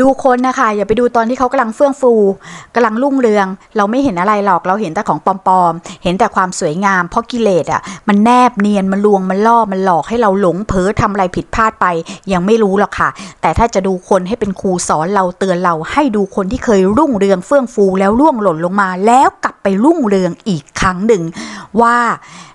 ดูคนนะคะอย่าไปดูตอนที่เขากำลังเฟื่องฟูกำลังรุ่งเรือง เราไม่เห็นอะไรหรอกเราเห็นแต่ของปลอมๆเห็นแต่ความสวยงาม เพราะกิเลสอะ มันแนบเนียนมันลวงมันล่อมันหลอกให้เราหลงเผลอทำอะไรผิดพลาดไป ยังไม่รู้หรอกค่ะ แต่ถ้าจะดูคนให้เป็นครูสอนเราเตือนเราให้ดูคนที่เคยรุ่งเรืองเฟื่องฟูแล้วร่วงหล่นลงมาแล้วกลับ ไปรุ่งเรืองอีกครั้งหนึ่งว่า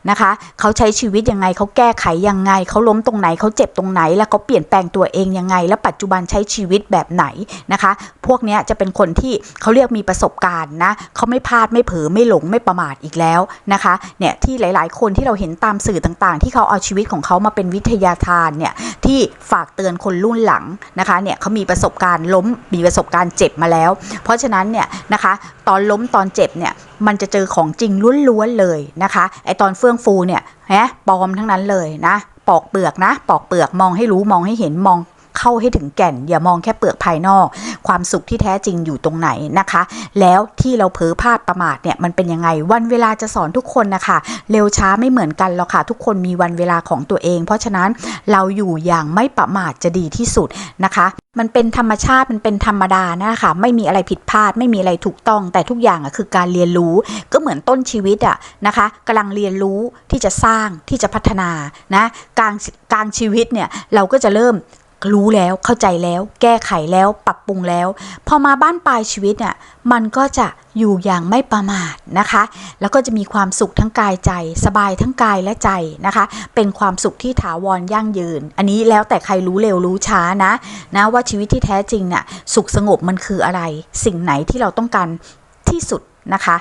นะคะเขาใช้ชีวิตยังไงเขาแก้ไขยังไงเขาล้มตรงไหนเขาเจ็บตรงไหน แล้วเขาเปลี่ยนแปลงตัวเองยังไง แล้วปัจจุบันใช้ชีวิตแบบไหนนะคะ พวกนี้จะเป็นคนที่เขาเรียกมีประสบการณ์นะเขาไม่พลาดไม่เผลอไม่หลงไม่ประมาทอีกแล้วนะคะเนี่ยที่หลาย ๆ คนที่เราเห็นตามสื่อต่างๆ ที่เขาเอาชีวิตของเขามาเป็นวิทยาทานเนี่ยที่ฝากเตือนคนรุ่นหลังนะคะเนี่ยเขามีประสบการณ์ล้มมีประสบการณ์เจ็บมาแล้ว เพราะฉะนั้นเนี่ย นะคะ ตอนล้มตอนเจ็บเนี่ยมันจะเจอของจริงล้วนๆเลยนะคะไอตอนเฟื่องฟูเนี่ยฮะปลอมทั้งนั้นเลยนะ ปอกเปลือกนะ ปอกเปลือกมองให้รู้มองให้เห็นมองเข้าให้ถึงแก่น อย่ามองแค่เปลือกภายนอก ความสุขที่แท้จริงอยู่ตรงไหนนะคะ แล้วที่เราเผลอพลาดประมาทเนี่ยมันเป็นยังไงวันเวลาจะสอนทุกคนนะคะเร็วช้าไม่เหมือนกันหรอกค่ะ ทุกคนมีวันเวลาของตัวเอง เพราะฉะนั้นเราอยู่อย่างไม่ประมาทจะดีที่สุดนะคะ มันเป็นธรรมชาติมันเป็นธรรมดานะคะไม่มีอะไรผิดพลาด ไม่มีอะไรถูกต้อง แต่ทุกอย่างอะคือการเรียนรู้ก็เหมือนต้นชีวิตอะนะคะกำลังเรียนรู้ที่จะสร้างที่จะพัฒนานะกลางกลางชีวิตเนี่ยเราก็จะเริ่ม รู้แล้วเข้าใจแล้วแก้ไขแล้วปรับปรุงแล้ว พอมาบ้านปลายชีวิตเนี่ยมันก็จะอยู่อย่างไม่ประมาทนะคะ แล้วก็จะมีความสุขทั้งกายใจ สบายทั้งกายและใจนะคะ เป็นความสุขที่ถาวรยั่งยืน อันนี้แล้วแต่ใครรู้เร็วรู้ช้านะนะว่าชีวิตที่แท้จริงน่ะสุขสงบมันคืออะไร สิ่งไหนที่เราต้องการที่สุดนะคะ